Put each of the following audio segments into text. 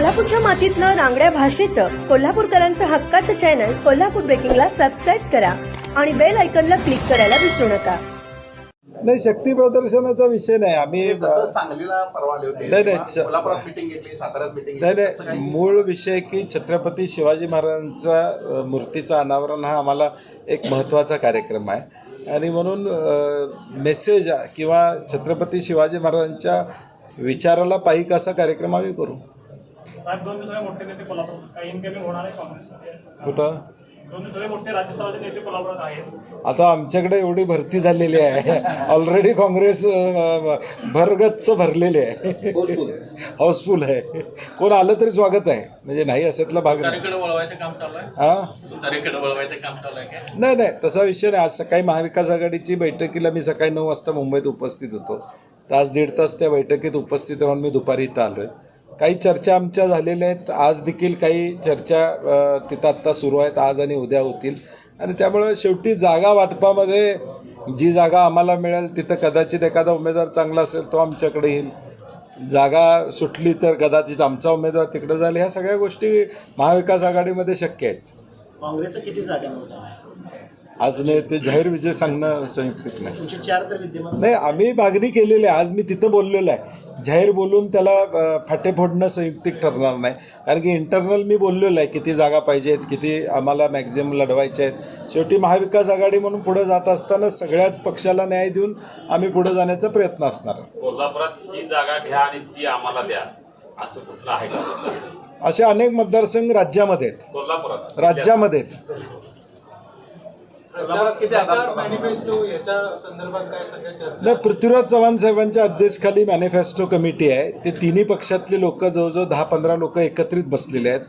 कोल्हापूरच्या मातीतलं रांगड्या भाषेचं कोल्हापूरकरांचं हक्काचं चॅनल कोल्हापूर ब्रेकिंगला सबस्क्राईब करा आणि बेल आयकॉनला क्लिक करायला विसरू नका. नाही शक्ती प्रदर्शनाचा विषय नाही. आम्ही जसं सांगलीला परवा आले होते. नाही, नाही, किंवा च- कोल्हापुरात मिटिंग घेतली साताऱ्यात मिटिंग नाही घेतली तसं नाही काही मूळ विषय की छत्रपती शिवाजी महाराजांचा अ, मूर्तीचं अनावरण हा आम्हाला एक महत्त्वाचा कार्यक्रम आहे. आणि म्हणून मेसेज किंवा छत्रपती शिवाजी महाराजांच्या विचाराला पायीक असा कार्यक्रम आम्ही करू. साहेब दोन दिवसाचे मोठे नेते कोल्हापूर काही इनकमिंग होणार आहे काँग्रेसमध्ये. कुठं? दोन दिवसाचे मोठे राज्यसभाचे नेते कोल्हापुरात आहेत. आता आमच्याकडे एवढी भरती झालेली आहे. ऑलरेडी काँग्रेस अ, भरगच्च भरलेली आहे. हाऊसफुल आहे. कोण आलं तरी स्वागत आहे. म्हणजे नाही असेतला भाग नाही. तुतारीकडे वळवायचं काम चालू आहे? हा? तुतारीकडे वळवायचं काम चालू आहे काय? नाही नाही तसा विषय नाही. आज सकाळी महाविकास आघाडीची बैठकीला मी सकाळी नऊ वाजता मुंबईत उपस्थित होतो. तर आज दीड तास त्या बैठकीत उपस्थित राहून मी दुपारी इथं आलो आहे काही चर्चा आमच्या झालेल्या आहेत. आज देखील काही चर्चा तिथं आत्ता सुरू आहेत. आज आणि उद्या होतील. आणि त्यामुळं शेवटी जागा वाटपामध्ये जी जागा आम्हाला मिळेल तिथं कदाचित एखादा उमेदवार चांगला असेल तो आमच्याकडे येईल. जागा सुटली तर कदाचित आमचा उमेदवार तिकडे जाईल. ह्या सगळ्या गोष्टी महाविकास आघाडीमध्ये शक्य आहेत. काँग्रेसचं किती जागा आज नाही ते जाहीर विजय सांगणं संयुक्तिक नाही विद्यमान. नाही आम्ही मागणी केलेली आहे. आज मी तिथं बोललेलो आहे. जाहीर बोलून त्याला फाटे फोडणं संयुक्तिक ठरणार नाही. कारण की इंटरनल मी बोललेलो आहे किती जागा पाहिजेत किती आम्हाला मॅक्झिमम लढवायचे आहेत. शेवटी महाविकास आघाडी म्हणून पुढे जात असताना सगळ्याच पक्षाला न्याय देऊन आम्ही पुढे जाण्याचा प्रयत्न असणार. कोल्हापुरात ही जागा घ्या आणि ती आम्हाला द्या. असं कुठलं आहे का? असे अनेक मतदारसंघ राज्यामध्ये आहेत. कोल्हापुरात. राज्यामध्ये आहेत कोल्हापुरात किती आधार मॅनिफेस्टो याच्या संदर्भात काय सध्या चर्चा नाही पृथ्वीराज चव्हाण साहेबांच्या अध्यक्षखाली मॅनिफेस्टो कमिटी आहे. ते तिन्ही पक्षातले लोक जवळजवळ दहा पंधरा लोक एकत्रित बसलेले आहेत.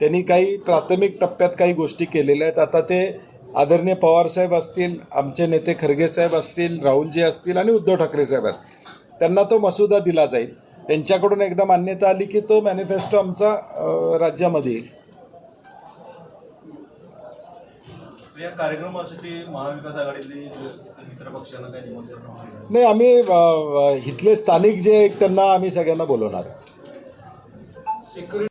त्यांनी काही प्राथमिक टप्प्यात काही गोष्टी केलेल्या आहेत. आता ते आदरणीय पवार साहेब असतील आमचे नेते खरगे साहेब असतील राहुलजी असतील आणि उद्धव ठाकरे साहेब असतील. त्यांना तो मसुदा दिला जाईल. त्यांच्याकडून एकदा मान्यता आली की तो मॅनिफेस्टो आमचा राज्यामध्ये येईल. या कार्यक्रमासाठी महाविकास आघाडीतली मित्र पक्षांना काही निमंत्रण आहे नाही आम्ही इथले स्थानिक जे त्यांना आम्ही सगळ्यांना बोलवणार. आहे